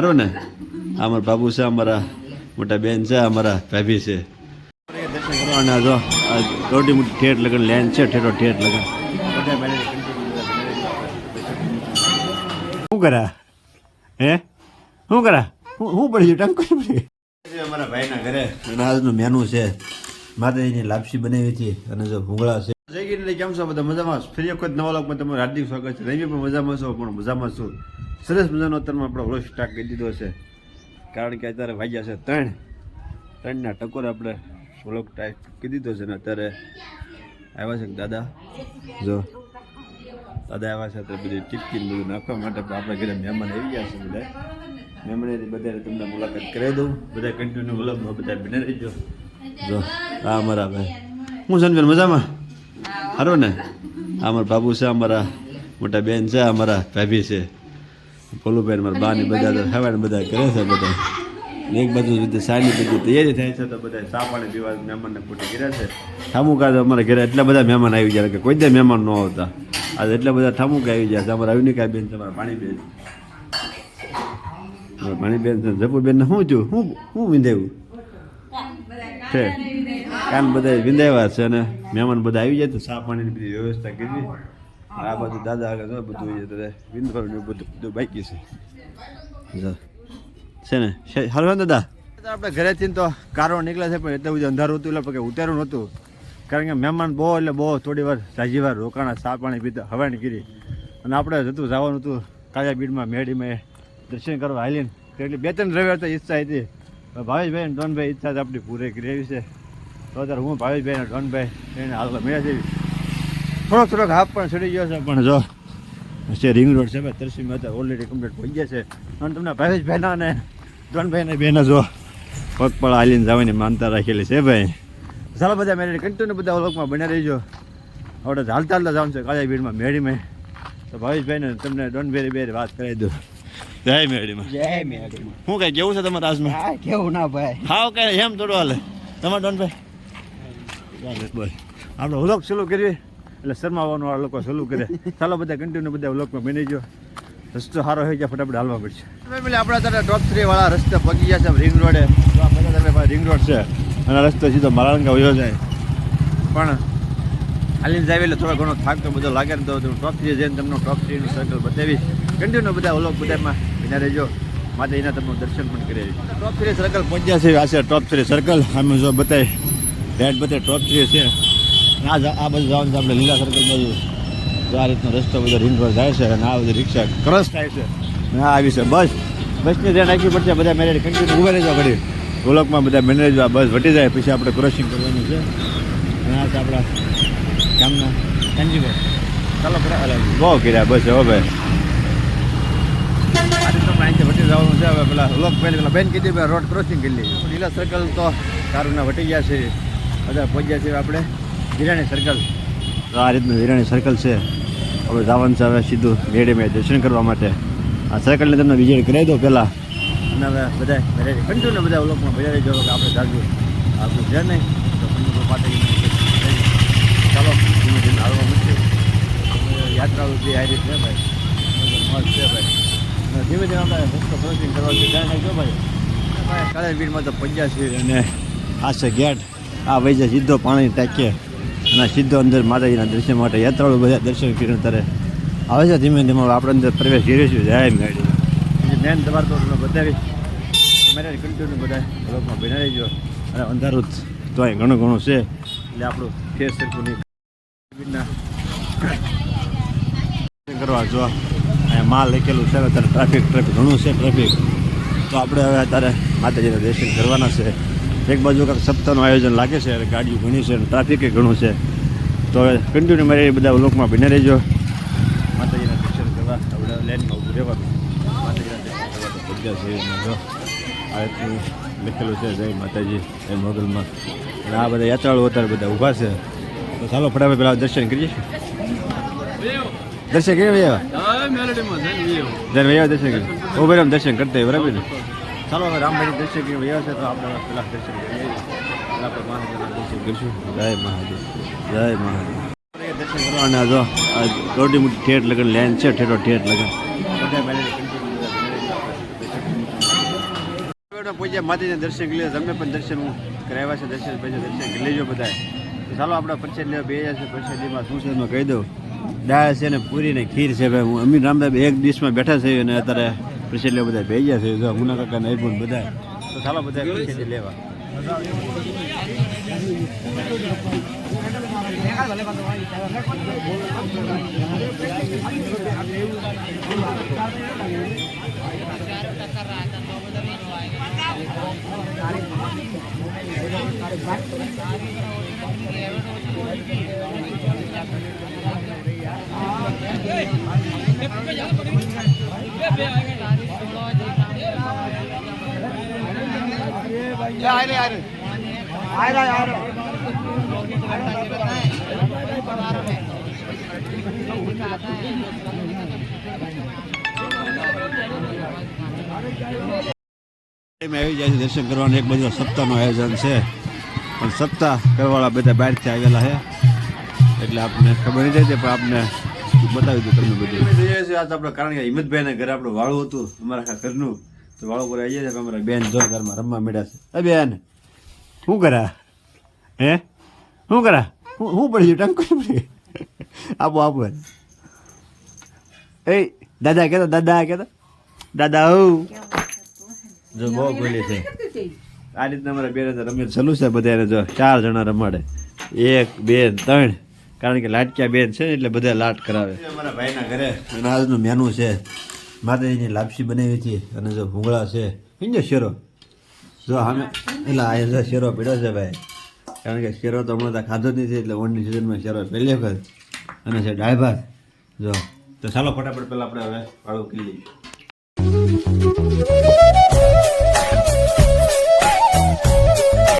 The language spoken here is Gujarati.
સારું ને? અમારા બાબુ છે, અમારા મોટા બેન છે, અમારા ભાભી છે. અને જો દોઢી મોટી ઠેઠ લગન, લેન છે, ઠેઠો ઠેઠ લગન. શું કરા? હે? શું કરા? હું પડી ગયું? ટંકો અમારા ભાઈના ઘરે. અને આજનું મેનુ છે. માતાજીની લાપસી બનાવી હતી. અને જો ભૂંગળા છે. જય ગીરી કેમ છો બધા? મજામાં? ફરી વખત નવા લોકમાં તમારું હાર્દિક સ્વાગત છે. રવિ પણ મજામાં છો? પણ મજામાં છું. સરસ મજાનો અત્યારમાં આપણો વ્લોગ સ્ટાર્ટ કરી દીધો છે. કારણ કે અત્યારે વાગ્યા છે ત્રણ. ત્રણના ટકોર આપણે વ્લોગ ટાઈપ કરી દીધો છે ને અત્યારે આવ્યા છે દાદા. જો દાદા આવ્યા છે તો બધી ટીપકી બધું નાખવા માટે આપણે ઘરે મહેમાન આવી ગયા છે બધા. મહેમાન બધા તમને મુલાકાત કરાવી દઉં. બધા કન્ટિન્યુ વ્લોગમાં બધા બને રહીજો. જો હા અમારા ભાઈ. હું સંજન મજામાં? સારું ને? અમારા બાબુ છે અમારા મોટા બેન છે અમારા ભાભી છે. પોલુભાઈ મારા બા ને બધા ખાવા બધા કરે છે બધા. એક બાજુ રીતે સાની બધી તૈયારી થાય છે તો બધા ચા પાણી પીવા મહેમાનને પૂટી કર્યા છે. ઠામુકા તો અમારા ઘરે એટલા બધા મહેમાન આવી ગયા કે કોઈ દે મહેમાન ન આવતા. આજે એટલા બધા ઠામુકા આવી ગયા છે. અમારા અવિનિકા બેન છે અમારા પાણીબેન. અમારા પાણીબેન છે જપુરબેન ને શું થયું? શું શું વિંધાયું? છે. કાન બધા વિંધાવ્યા છે અને મહેમાન બધા આવી જાય તો ચા પાણીની બધી વ્યવસ્થા કરી. આ બાજુ દાદા આગળ જો બધું એ વિંધવાનું ને બધું બધું બાકી છે. છે ને? હાલો દાદા. આપણે ઘરેથી તો કારો નીકળ્યા છે, પણ એટલે બધું અંધારું હતું, એટલે કે ઉતારું નહોતું. કારણ કે મહેમાન બહુ, એટલે બહુ થોડી વાર સાજી વાર રોકાણા, ચા પાણી પીતા હવાની કરી. અને આપણે જતું જવાનું હતું કાળિયા બીડમાં મેડીમાં દર્શન કરવા હાલીને. એટલે બે ત્રણ રવિવાર તો ઈચ્છા હતી. ભાવેશભાઈ અને ડોનભાઈ ઈચ્છા આપણી પૂરી કરી છે. તો અત્યારે હું ભાવેશભાઈ અને ડોનભાઈ એને હાલ મેળા જેવી થોડોક થોડોક હાફ પણ છડી ગયો છે. પણ જો છે રિંગ રોડ છે ભાઈ તરસી મહેતા ઓલરેડી કમ્પ્લીટ પહોંચી ગયા છે. અને તમને ભાવેશભાઈના અને ડોનભાઈને બેના જો પગપાળા હાલીને જવાની માનતા રાખેલી છે ભાઈ. ચાલો બધા મેરે કન્ટિન્યુ બધા ઓલોકમાં બન્યા રહીજો. આપણે તો હાલતા હાલતા જવાનું છે કાળિયા ભીડમાં મેળીમાં. તો ભાવેશભાઈને તમને ડોનભેરી બેરી વાત કરાવી દઉં. જય મેળીમાં. જય મેળીમાં. શું કઈ કેવું છે તમારા આજમાં હા કેવું ના ભાઈ. હાવ કઈ એમ થોડું હાલે. તમારે ડોનભાઈ બોલ. આપણે ઓલોક ચાલુ કરીએ. એટલે શરમાવાનું વાળા લોકો સલું કરે. ચાલો બધા કન્ટિન્યુ બધા વ્લોગમાં બની ગયો. રસ્તો સારો હોય ત્યાં ફટાફટ હાલવા પડશે. ફેમિલી આપણા ત્યારે ટોપ થ્રી વાળા રસ્તે પગી ગયા છે રિંગ રોડે બધા રિંગ રોડ છે અને રસ્તો સીધો માળાંગા વયો જાય. પણ હાલીને જાય એટલે થોડો ઘણો થાક તો બધો લાગે ને તો ટોપ થ્રી જઈને તમને ટોપ થ્રીનું સર્કલ બતાવીશ કન્ટિન્યુ બધા વ્લોગ બધામાં વિના રહેજો. માટે એના તમને દર્શન પણ કરી ટોપ થ્રી સર્કલ પહોંચ્યા છે આ છે ટોપ થ્રી સર્કલ અમે જો બતાવી રેડ બતાવી ટોપ થ્રી છે. આ આ બધું જવાનું આપણે લીલા સર્કલ બાજુ તો આ રીતનો રસ્તો બધો રિંગ પર જાય છે અને આ બધી રિક્ષા ક્રસ થાય છે. અને આ આવી છે. બસ. બસની ધ્યાન રાખવી પડશે, બધા મેનેજ કન્ટિન્યુ ઊભા રહેજો ઘડી વ્લોગમાં બધા મેનેજ બસ વટી જાય, પછી આપણે ક્રોસિંગ કરવાનું છે. અને આ આપણા ગામના સંજીભાઈ ચાલો બહુ કર્યા બસ હવે ભાઈ. અહીંથી વટી જવાનું છે. હવે પેલા લોક પહેલી પેલા બેન કીધી રોડ ક્રોસિંગ કરી લીધી લીલા સર્કલ તો કારુના વટી ગયા છે. બધા પહોંચ્યા છે આપણે. વિરાણી સર્કલ તો આ રીતનું વિરાણી સર્કલ છે. હવે જવાનું છે હવે સીધું મેં દર્શન કરવા માટે. આ સર્કલને તમને વિઝિટ કરાવી દો પહેલાં. અને હવે બધા ને બધા વ્લોગમાં ભેજા રહેજો કે આપણે જાગીએ. આપણું છે નહીં. તો કંટ્રોલ માટે ચાલો, ધીમે ધીમે હાલવા મૂકીએ યાત્રાઓ જે આ રીતે છે ભાઈ. મસ્ત છે ભાઈ. ધીમે ધીમે આપણે રસ્તો ક્રોસિંગ કરવા ધ્યાન રાખજો ભાઈ. કાલે બીડમાં તો પંજા અને આ છે ગેટ આ વહી સીધો પાણી ટાંકીએ. અને સીધો અંદર માતાજીના દર્શન માટે યાત્રાળુ બધા દર્શન કરીને ત્યારે આવે છે ધીમે ધીમે આપણે અંદર પ્રવેશ કરીએ છીએ, જાય મેળી મેન તમારે તો તમને બતાવીશ મેરેજ કન્ટિન્યુ બધા બ્લોકમાં બિના રહીજો અને અંધારું તો અહીં ઘણું ઘણું છે. એટલે આપણું ફેસ સરખું નહીં. કરવા જો અહીંયા માલ લખેલું છે, અત્યારે ટ્રાફિક ટ્રાફિક ઘણું છે ટ્રાફિક તો આપણે હવે અત્યારે માતાજીના દર્શન કરવાના છે. એક બાજુ કાંઈક સપ્તાહનું આયોજન લાગે છે અને ગાડીઓ ઘણી છે અને ટ્રાફિકે ઘણું છે. તો હવે કન્ટિન્યુ એ બધા લોકમાં બને રહેજો. માતાજીના દર્શન કરવા આપણે લાઈનમાં ઊભું રહેવાનું. માતાજીના દર્શન કરવા તો છે જો. આ રીતનું લખેલું છે જય માતાજી જય મોગલમાં. અને આ બધા યાત્રાળુઓ અત્યારે બધા ઊભા છે. તો ચાલો ફટાફટ પેલા દર્શન કરીએ. દર્શન કરીએ ભાઈ દર્શન કરીએ ભાઈ દર્શન કરતા હોય, બરાબર ને? ચાલો હવે રામભાઈ કરી ભૈયા છે તો આપણે પેલા દર્શન કરીએ. પેલા આપણે મહાદેવના દર્શન કરીશું. જય મહાદેવ. જય મહાદેવ. દર્શન કરવાના જો દોઢી મોટી ઠેઠ લગન, લેન છે, ઠેઠો ઠેઠ લગન. પૂજ્યા માતાજીના દર્શન કરી લીધા. તમે પણ દર્શન હું કરાવ્યા છે. દર્શન પછી દર્શન કરી લેજો બધા ચાલો આપણે પરિચય લેવા બે હજાર પરિચયમાં શું છે એમાં કહી દઉં. દાળ છે ને પૂરી ને ખીર છે ભાઈ. હું અમીર રામદાસ એક ડીશમાં બેઠા છે અને અત્યારે પ્રસાદ લેવા બધા ભેગ્યા છે જો મુના કાકા નાઈબુન બધા તો ચાલો બધા પ્રસાદ લેવા. આવી જાય છે દર્શન કરવાનું. એક બાજુ સપ્તાહનું આયોજન છે. પણ સપ્તાહ કરવાવાળા બધા બહારથી આવેલા છે. એટલે આપણને ખબર નહીં છે પણ આપને બતાવી દઉં તમને બધું. છે આજ આપણે કારણ કે હિંમતભાઈના ઘરે આપણું વાળું હતું અમારા ઘરનું. તો વાળું પર આવી જાય અમારા બેન જો ઘરમાં રમવા મળ્યા છે. એ બેન શું કરા? હે? શું કરા? હું શું પડી ગયું ટંકો પડી આપો આપો. એ દાદા કહેતો દાદા કહેતો દાદા હું. જો બહુ બોલી છે આ રીતના અમારા બેન રમે ચાલુ છે. બધાને જો ચાર જણા રમાડે. એક બે ત્રણ. કારણ કે લાટક્યા બેન છે ને એટલે બધા લાટ કરાવે. અમારા ભાઈના ઘરે. અને આજનું મેનુ છે માતાજીની લાપસી બનાવી હતી અને જો ભૂંગળા છે સમજો શેરો? જો સામે એટલે આ જો શેરો પીડ્યો છે ભાઈ, કારણ કે શેરો તો હમણાં ખાધો નથી એટલે ઓનની સિઝનમાં શેરો પહેલી વખત. અને છે ભાત. જો, તો ચાલો ફટાફટ પહેલાં આપણે હવે વાળું કરી લઈશું